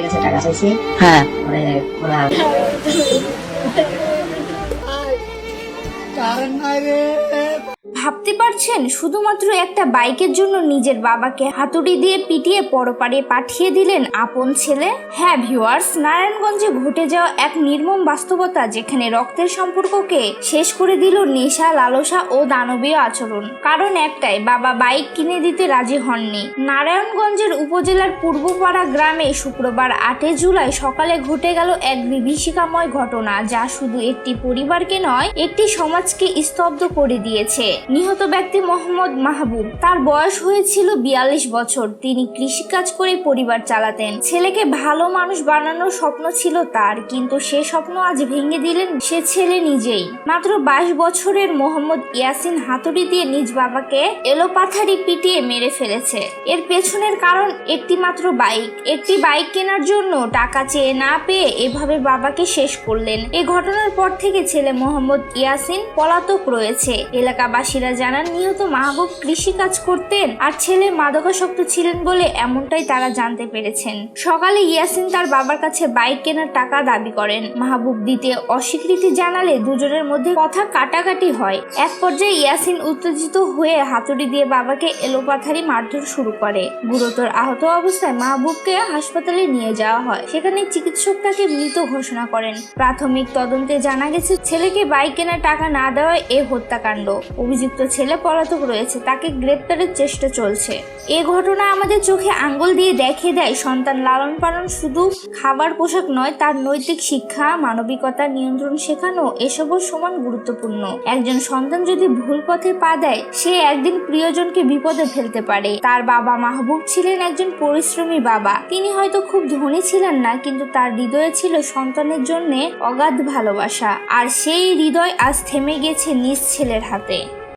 কাছে টাকা চাইছি। হ্যাঁ। মানে ওরা ভাবতে পারছেন শুধুমাত্র একটা বাইকের জন্য নিজের বাবাকে হাতুড়ি দিয়ে পিটিয়ে পরপারে পাঠিয়ে দিলেন আপন ছেলে? হ্যাঁ ভিউয়ার্স নারায়ণগঞ্জে ঘটে যাওয়া এক নির্মম বাস্তবতা যেখানে রক্তের সম্পর্ককে শেষ করে দিল নেশা, লালসা ও দানবীয় আচরণ। কারণ একটাই, বাবা বাইক কিনে দিতে রাজি হননি। নারায়ণগঞ্জের উপজেলার পূর্বপাড়া গ্রামে শুক্রবার আটই জুলাই সকালে ঘটে গেল এক বিভীষিকাময় ঘটনা যা শুধু একটি পরিবারকে নয়, একটি সমাজকে স্তব্ধ করে দিয়েছে। নিহত ব্যক্তি মোহাম্মদ মাহবুব। তার বয়স হয়েছিল বিয়াল্লিশ বছর। তিনি কৃষিকাজ করে পরিবার চালাতেন। ছেলেকে ভালো মানুষ বানানোর স্বপ্ন ছিল তার, কিন্তু সে স্বপ্ন আজ ভেঙে দিলেন সে ছেলে নিজেই। মাত্র বাইশ বছরের মোহাম্মদ ইয়াসিন হাতুড়ি দিয়ে নিজ বাবাকে এলোপাথারি পিটিয়ে মেরে ফেলেছে। এর পেছনের কারণ একটি মাত্র বাইক। একটি বাইক কেনার জন্য টাকা চেয়ে না পেয়ে এভাবে বাবাকে শেষ করলেন। এ ঘটনার পর থেকে ছেলে মোহাম্মদ ইয়াসিন পলাতক রয়েছে। এলাকাবাসীরা জানান নিহত মাহবুব কৃষি কাজ করতেন আর ছেলে মাদকাসক্ত ছিলেন বলে এমনটাই তারা জানতে পেরেছেন। সকালে ইয়াসিন তার বাবার কাছে বাইক কেনার টাকা দাবি করেন। মাহবুব দিতে অস্বীকৃতি জানালে দুজনের মধ্যে কথা কাটাকাটি হয়। এক পর্যায়ে ইয়াসিন উত্তেজিত হয়ে হাতুড়ি দিয়ে বাবাকে এলোপাথারি মারধর শুরু করে। গুরুতর আহত অবস্থায় মাহবুবকে হাসপাতালে নিয়ে যাওয়া হয়। সেখানে চিকিৎসক তাকে মৃত ঘোষণা করেন। প্রাথমিক তদন্তে জানা গেছে, ছেলেকে বাইক কেনার টাকা না দেওয়ায় এ হত্যাকাণ্ড। অভিযুক্ত ছেলে পলাতক রয়েছে, তাকে গ্রেপ্তারের চেষ্টা চলছে। এ ঘটনা আমাদের চোখে আঙ্গুল দিয়ে দেখিয়ে দেয় সন্তান লালন পালন শুধু খাবার পোশাক নয়, তার নৈতিক শিক্ষা, মানবিকতা নিয়ন্ত্রণ শেখানো, এসবও সমান গুরুত্বপূর্ণ। একজন সন্তান যদি ভুল পথে পা দেয়, সে একদিন প্রিয়জনকে বিপদে ফেলতে পারে। তার বাবা মাহবুব ছিলেন একজন পরিশ্রমী বাবা। তিনি হয়তো খুব ধনী ছিলেন না, কিন্তু তার হৃদয়ে ছিল সন্তানের জন্য অগাধ ভালোবাসা। আর সেই হৃদয় আজ থেমে গেছে নিজ ছেলের হাতে।